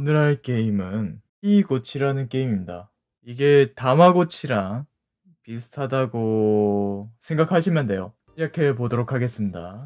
오늘 할 게임은 티고치라는 게임입니다. 이게 다마고치랑 비슷하다고 생각하시면 돼요. 시작해 보도록 하겠습니다.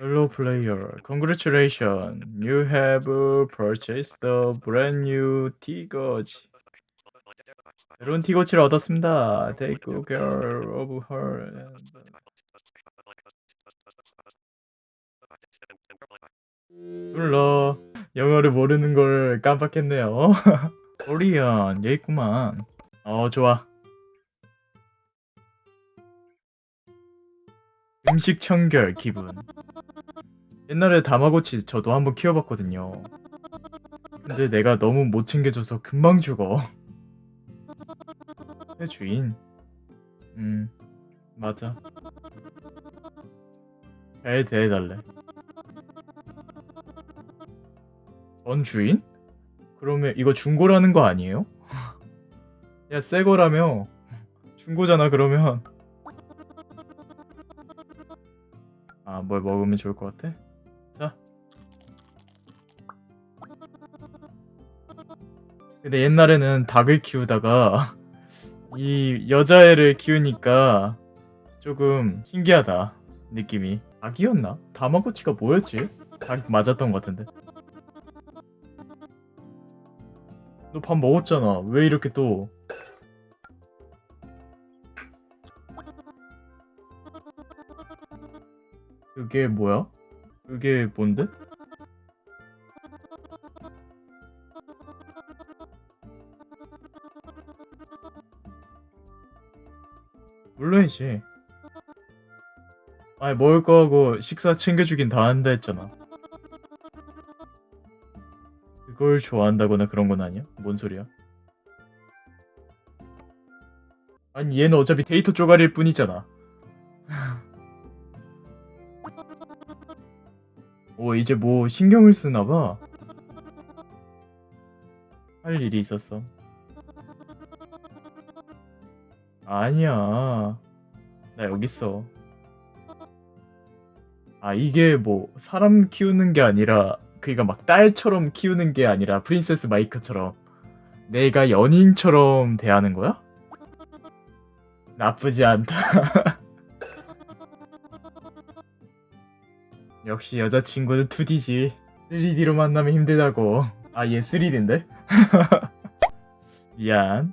Hello player, congratulations. You have purchased the brand new Tigo치. 새로운 티고치를 얻었습니다. Take good care of her. 눌러. 영어를 모르는 걸 깜빡했네요. 코리안, 얘 있구만. 어, 좋아. 음식 청결 기분. 옛날에 다마고치 저도 한번 키워봤거든요. 근데 내가 너무 못 챙겨줘서 금방 죽어. 새 주인. 음, 맞아. 잘 대해달래. 전 주인? 그러면 이거 중고라는 거 아니에요? 야, 새 거라며. 중고잖아, 그러면. 아, 뭘 먹으면 좋을 것 같아? 자. 근데 옛날에는 닭을 키우다가 이 여자애를 키우니까 조금 신기하다 느낌이 닭이었나? 다마고치가 뭐였지? 닭 맞았던 것 같은데 너 밥 먹었잖아 왜 이렇게 또 그게 뭐야? 그게 뭔데? 물론이지. 아니 먹을 거하고 식사 챙겨주긴 다 한다 했잖아. 그걸 좋아한다거나 그런 건 아니야? 뭔 소리야? 아니 얘는 어차피 데이터 쪼가리일 뿐이잖아. 오 이제 뭐 신경을 쓰나 봐. 할 일이 있었어. 아니야. 나 여기 있어. 아, 이게 뭐, 사람 키우는 게 아니라, 그니까 막 딸처럼 키우는 게 아니라, 프린세스 마이크처럼, 내가 연인처럼 대하는 거야? 나쁘지 않다. 역시 여자친구는 2D지. 3D로 만나면 힘들다고. 아, 얘 3D인데? 미안.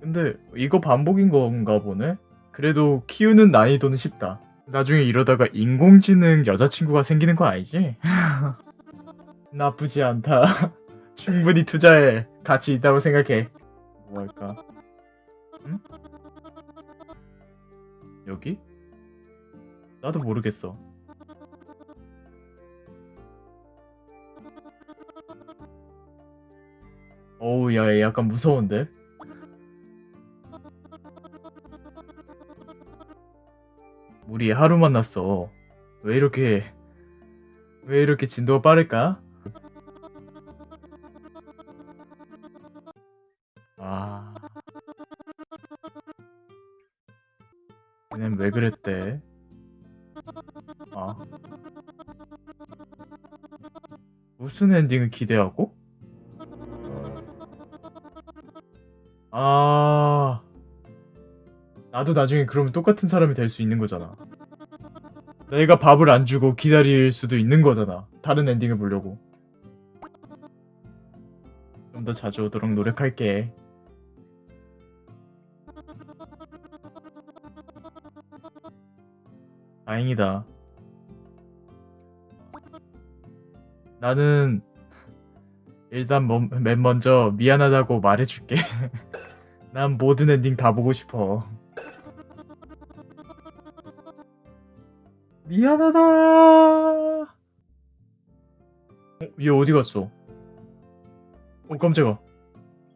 근데 이거 반복인 건가 보네? 그래도 키우는 난이도는 쉽다. 나중에 이러다가 인공지능 여자친구가 생기는 거 아니지? 나쁘지 않다. 충분히 투자해. 가치 있다고 생각해. 뭐 할까? 응? 여기? 나도 모르겠어. 어우, 야, 얘 약간 무서운데? 우리 하루 만났어. 왜 이렇게 왜 이렇게 진도가 빠를까? 아. 얘는 왜 그랬대? 아. 무슨 엔딩을 기대하고? 나도 나중에 그러면 똑같은 사람이 될 수 있는 거잖아. 내가 밥을 안 주고 기다릴 수도 있는 거잖아. 다른 엔딩을 보려고. 좀 더 자주 오도록 노력할게. 다행이다. 나는 일단 뭐- 맨 먼저 미안하다고 말해줄게. 난 모든 엔딩 다 보고 싶어. 미안하다. 어, 얘 어디 갔어? 어, 깜짝아.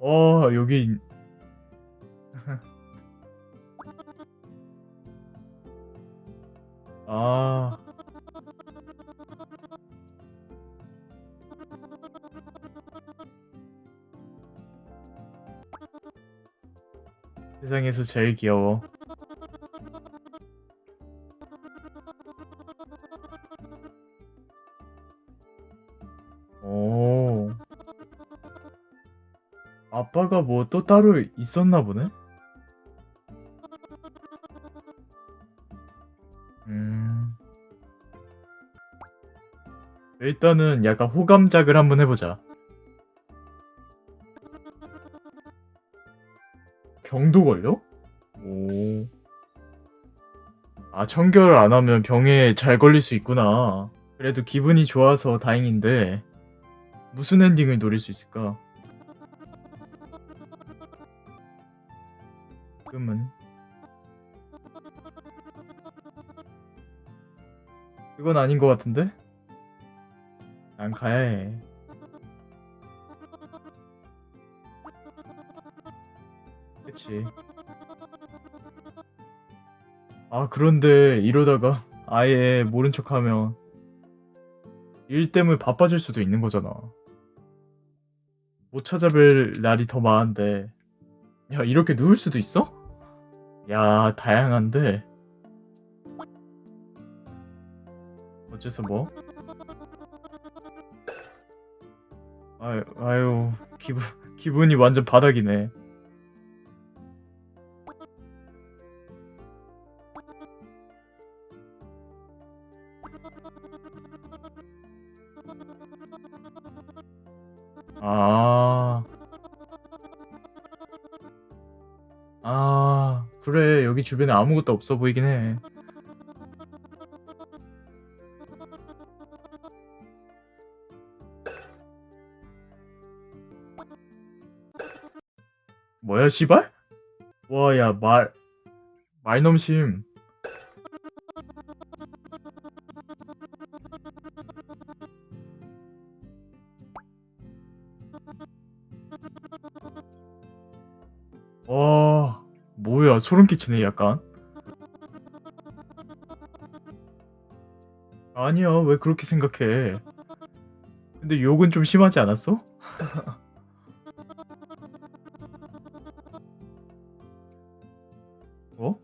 어, 여기. 아. 세상에서 제일 귀여워. 뭐 또 따로 있었나 보네? 음. 일단은 약간 호감작을 한번 해보자. 병도 걸려? 오. 아, 청결 안 하면 병에 잘 걸릴 수 있구나. 그래도 기분이 좋아서 다행인데, 무슨 엔딩을 노릴 수 있을까? 꿈은? 그건 아닌 것 같은데? 난 가야 해. 그치. 아, 그런데 이러다가 아예 모른 척 하면 일 때문에 바빠질 수도 있는 거잖아. 못 찾아뵐 날이 더 많은데. 야, 이렇게 누울 수도 있어? 야, 다양한데. 어째서 뭐? 아유, 아유, 기분, 기분이 완전 바닥이네. 아. 아, 그래. 여기 주변에 아무것도 없어 보이긴 해. 뭐야, 시발? 와, 야, 말, 말넘심. 소름 끼치네, 약간. 아니야, 왜 그렇게 생각해? 근데 욕은 좀 심하지 않았어? 어?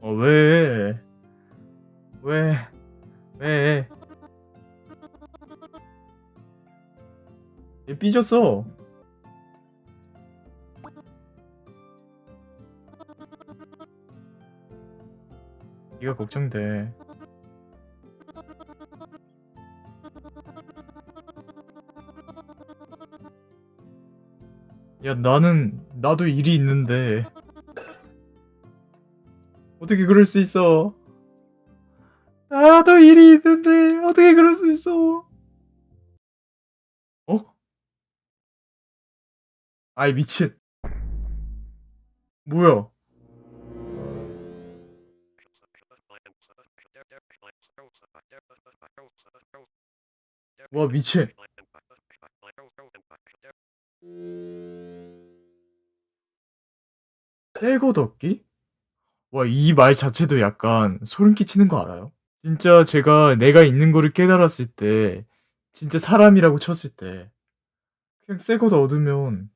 어, 왜? 왜? 왜? 얘 삐졌어. 걱정돼. 야, 나는 나도 일이 있는데 어떻게 그럴 수 있어? 나도 일이 있는데 어떻게 그럴 수 있어? 어? 아이 미친. 뭐야? 와 미친. 떼고 덮기? 와, 이 말 자체도 약간 소름 끼치는 거 알아요? 진짜 제가 내가 있는 거를 깨달았을 때, 진짜 사람이라고 쳤을 때, 그냥 새것 얻으면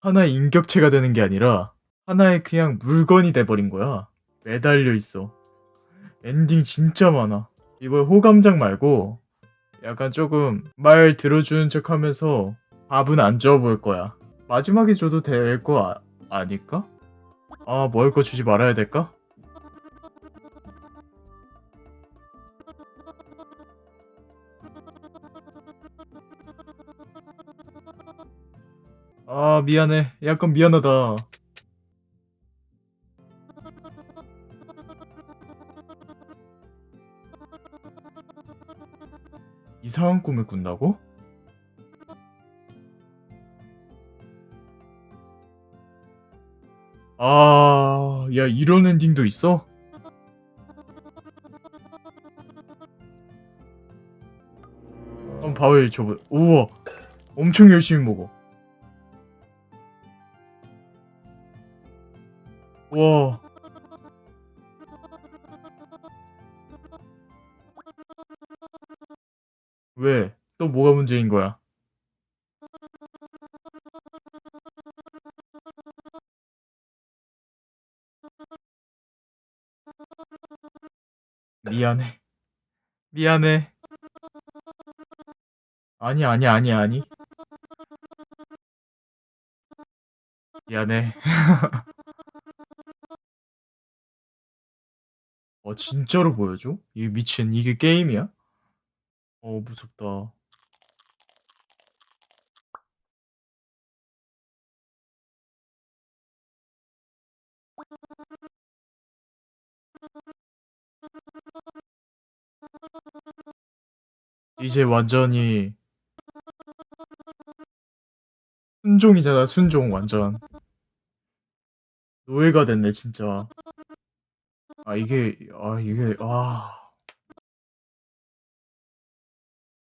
하나의 인격체가 되는 게 아니라 하나의 그냥 물건이 돼버린 거야. 매달려 있어. 엔딩 진짜 많아. 이번 호감작 말고 약간 조금 말 들어주는 척 하면서 밥은 안 줘 볼 거야. 마지막에 줘도 될 거 아, 아닐까? 아, 먹을 거 주지 말아야 될까? 아, 미안해. 약간 미안하다. 이상한 꿈을 꾼다고? 아, 야, 이런 엔딩도 있어? 한번 밥을 줘보. 우와, 엄청 열심히 먹어. 와. 왜? 또 뭐가 문제인 거야? 미안해. 미안해. 아니, 아니, 아니, 아니. 미안해. 어, 진짜로 보여줘? 이 미친, 이게 게임이야? 어, 무섭다. 이제 완전히 순종이잖아, 순종, 완전. 노예가 됐네, 진짜. 아, 이게, 아, 이게, 아.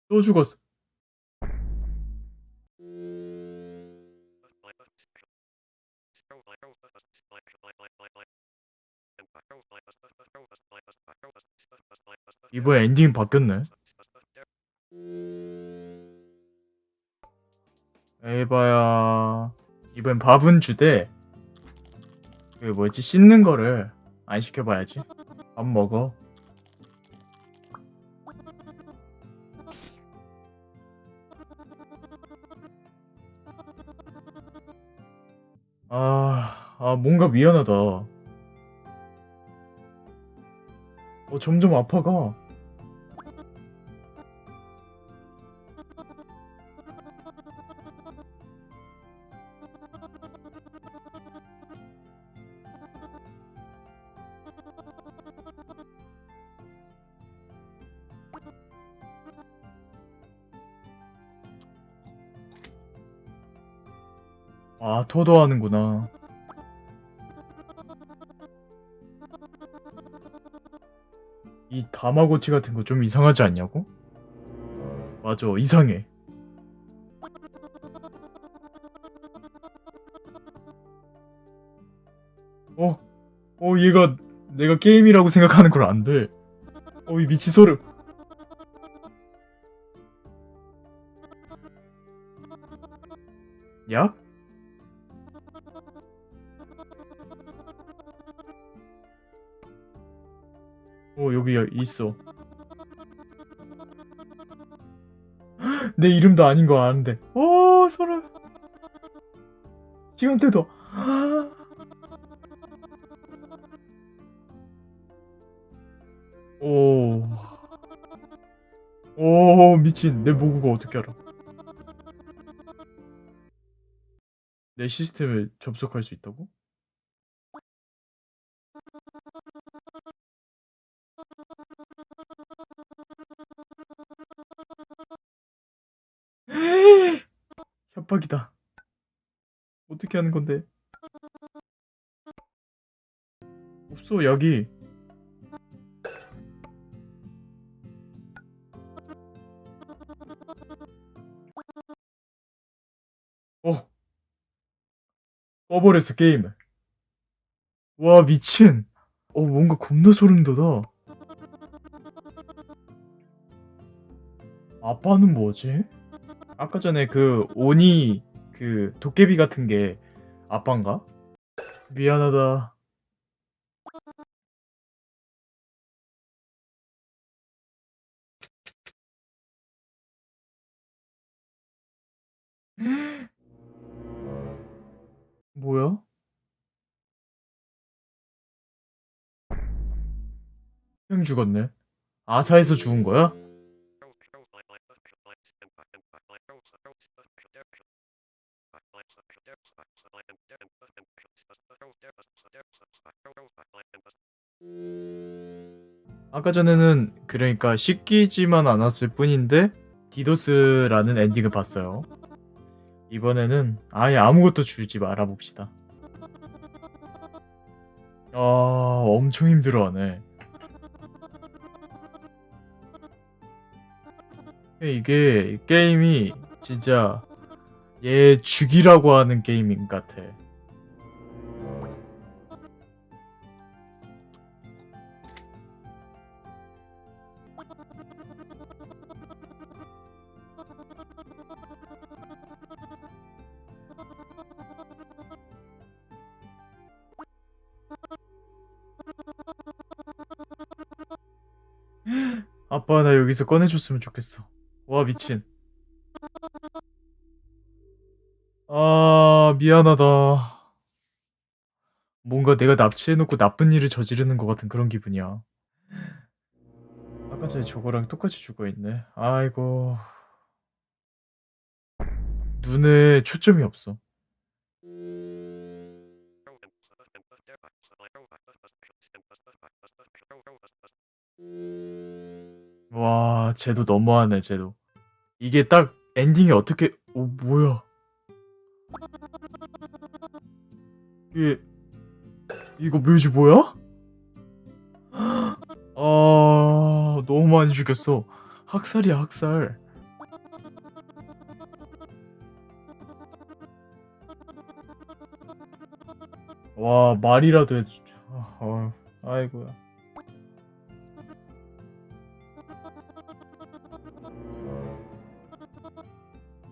또 죽었어. 이번에 엔딩 바뀌었네. 에바야. 이번 밥은 주되, 그 뭐지, 씻는 거를 안 시켜봐야지. 밥 먹어. 아, 아, 뭔가 미안하다. 어, 점점 아파가. 아, 토도하는구나. 이 다마고치 같은 거 좀 이상하지 않냐고? 맞아, 이상해. 어, 어, 얘가 내가 게임이라고 생각하는 걸 안 돼. 어, 이 미치 소름. 있어. 내 이름도 아닌 거 아는데. 어, 소름. 시간대도. 오. 오, 미친. 내 모구가 어떻게 알아? 내 시스템에 접속할 수 있다고? 협박이다. 어떻게 하는 건데? 없어, 약이. 어. 꺼버렸어, 게임을. 와, 미친. 어, 뭔가 겁나 소름 돋아. 아빠는 뭐지? 아까 전에 그 오니 그 도깨비 같은 게 아빠인가? 미안하다. 뭐야? 그냥 죽었네. 아사에서 죽은 거야? 아까 전에는 그러니까 씻기지만 않았을 뿐인데 디도스라는 엔딩을 봤어요. 이번에는 아예 아무것도 주지 말아 봅시다. 아, 엄청 힘들어하네. 이게 게임이 진짜 얘 죽이라고 하는 게임인 것 같아. 아빠 나 여기서 꺼내줬으면 좋겠어. 와 미친. 아 미안하다. 뭔가 내가 납치해놓고 나쁜 일을 저지르는 것 같은 그런 기분이야. 아까 전에 저거랑 똑같이 죽어있네. 아이고. 눈에 초점이 없어. 와, 쟤도 너무하네, 쟤도. 이게 딱 엔딩이 어떻게, 오, 뭐야. 이게, 이거 묘지 뭐야? 아, 너무 많이 죽였어. 학살이야, 학살. 와, 말이라도 해주, 아, 어, 아이고야.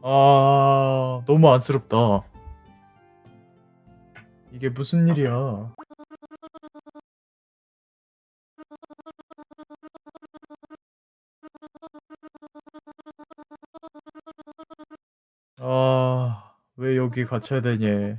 아, 너무 안쓰럽다. 이게 무슨 일이야. 아, 왜 여기 갇혀야 되니?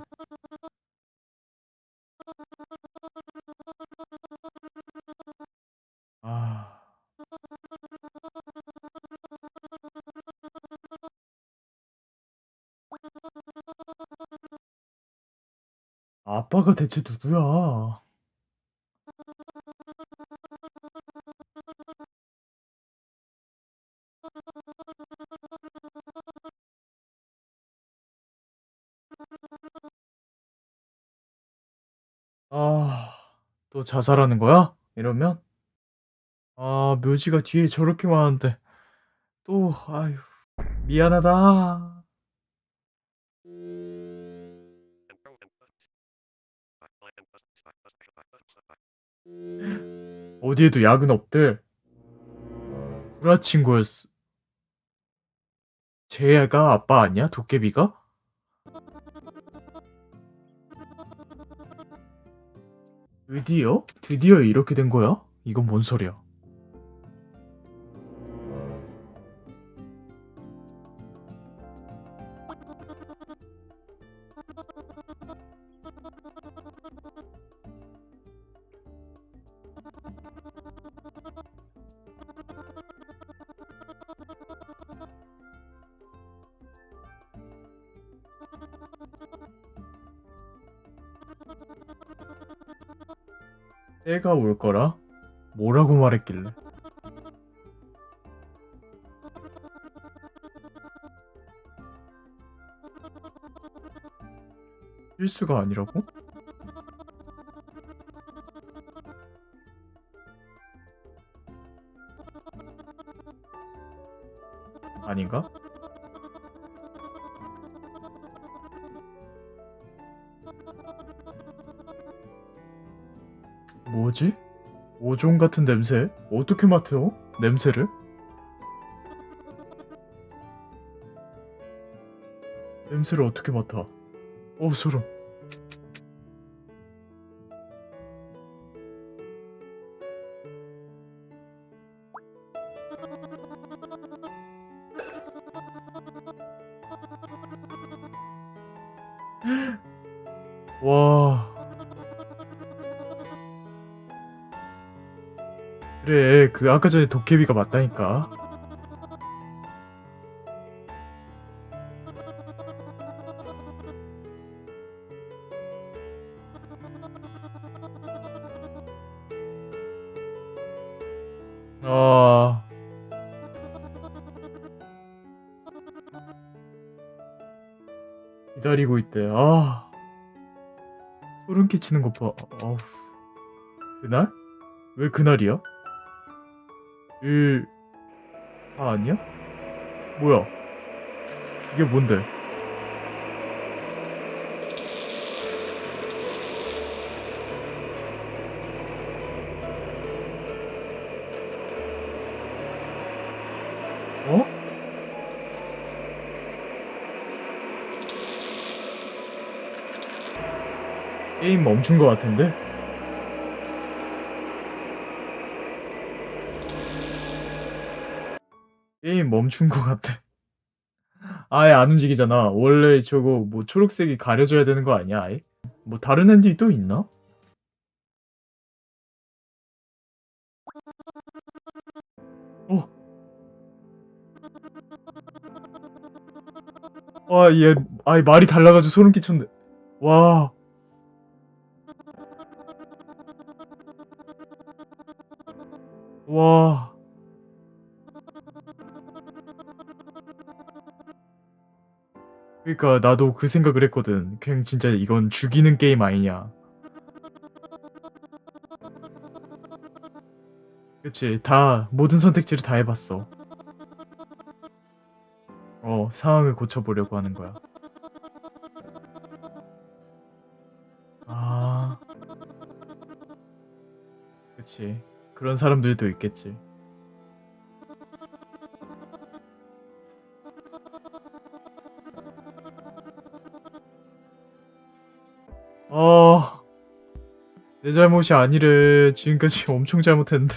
아빠가 대체 누구야? 아, 또 자살하는 거야? 이러면? 아, 묘지가 뒤에 저렇게 많은데. 또, 아휴, 미안하다. 어디에도 약은 없대. 구라친 거였어. 쟤가 아빠 아니야? 도깨비가? 드디어? 드디어 이렇게 된 거야? 이건 뭔 소리야? 때가 올 거라? 뭐라고 말했길래? 실수가 아니라고? 아닌가? 오종 같은 냄새? 어떻게 맡아요? 냄새를? 냄새를 어떻게 맡아? 어 소름. 그 아까 전에 도깨비가 맞다니까. 아. 기다리고 있대. 아. 소름 끼치는 것 봐. 아우. 그날? 왜 그날이야? 1, 4 아니야? 뭐야? 이게 뭔데? 어? 게임 멈춘 것 같은데? 멈춘 것 같아. 아예 안 움직이잖아. 원래 저거 뭐 초록색이 가려져야 되는 거 아니야, 아예? 뭐 다른 엔딩이 또 있나? 어. 와, 얘, 아이 말이 달라가지고 소름 끼쳤네. 와. 와. 그러니까 나도 그 생각을 했거든. 그냥 진짜 이건 죽이는 게임 아니냐. 그치, 다 모든 선택지를 다 해봤어. 어, 상황을 고쳐보려고 하는 거야. 아, 그치. 그런 사람들도 있겠지. 잘못이 아니래. 지금까지 엄청 잘못했는데.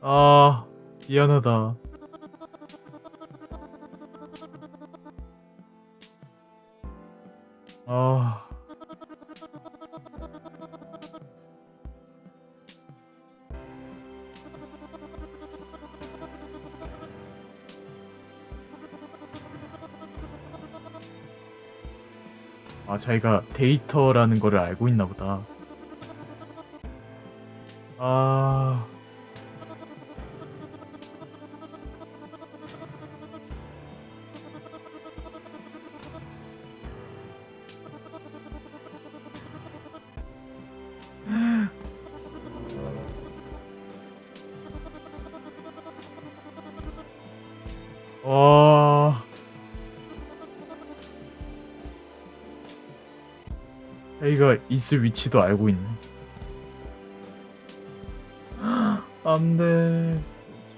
아, 미안하다. 아, 자기가 데이터라는 거를 알고 있나 보다. 아, 있을 위치도 알고 있네. 안 돼.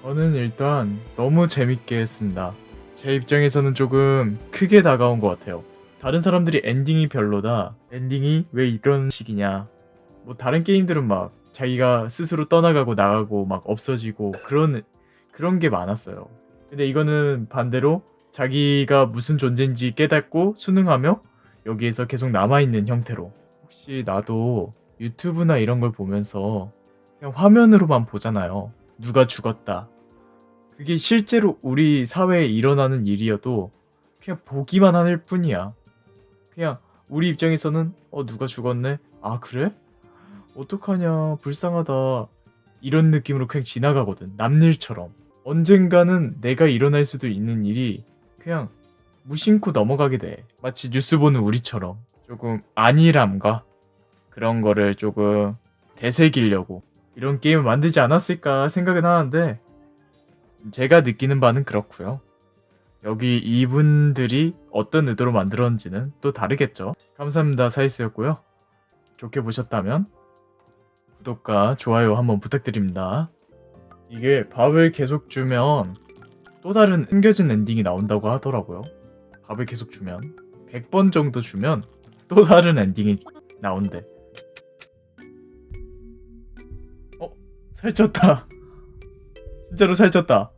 저는 일단 너무 재밌게 했습니다. 제 입장에서는 조금 크게 다가온 것 같아요. 다른 사람들이 엔딩이 별로다. 엔딩이 왜 이런 식이냐. 뭐 다른 게임들은 막 자기가 스스로 떠나가고 나가고 막 없어지고 그런 그런 게 많았어요. 근데 이거는 반대로 자기가 무슨 존재인지 깨닫고 수능하며 여기에서 계속 남아있는 형태로 혹시 나도 유튜브나 이런 걸 보면서 그냥 화면으로만 보잖아요. 누가 죽었다. 그게 실제로 우리 사회에 일어나는 일이어도 그냥 보기만 하는 뿐이야. 그냥 우리 입장에서는 어 누가 죽었네? 아 그래? 어떡하냐 불쌍하다 이런 느낌으로 그냥 지나가거든 남일처럼 언젠가는 내가 일어날 수도 있는 일이 그냥 무심코 넘어가게 돼. 마치 뉴스 보는 우리처럼 조금 안일함과 그런 거를 조금 되새기려고 이런 게임을 만들지 않았을까 생각은 하는데 제가 느끼는 바는 그렇고요. 여기 이분들이 어떤 의도로 만들었는지는 또 다르겠죠. 감사합니다. 사이스였고요. 좋게 보셨다면 구독과 좋아요 한번 부탁드립니다. 이게 밥을 계속 주면 또 다른 숨겨진 엔딩이 나온다고 하더라고요. 밥을 계속 주면 100번 정도 주면 또 다른 엔딩이 나온대. 어? 살쪘다. 진짜로 살쪘다.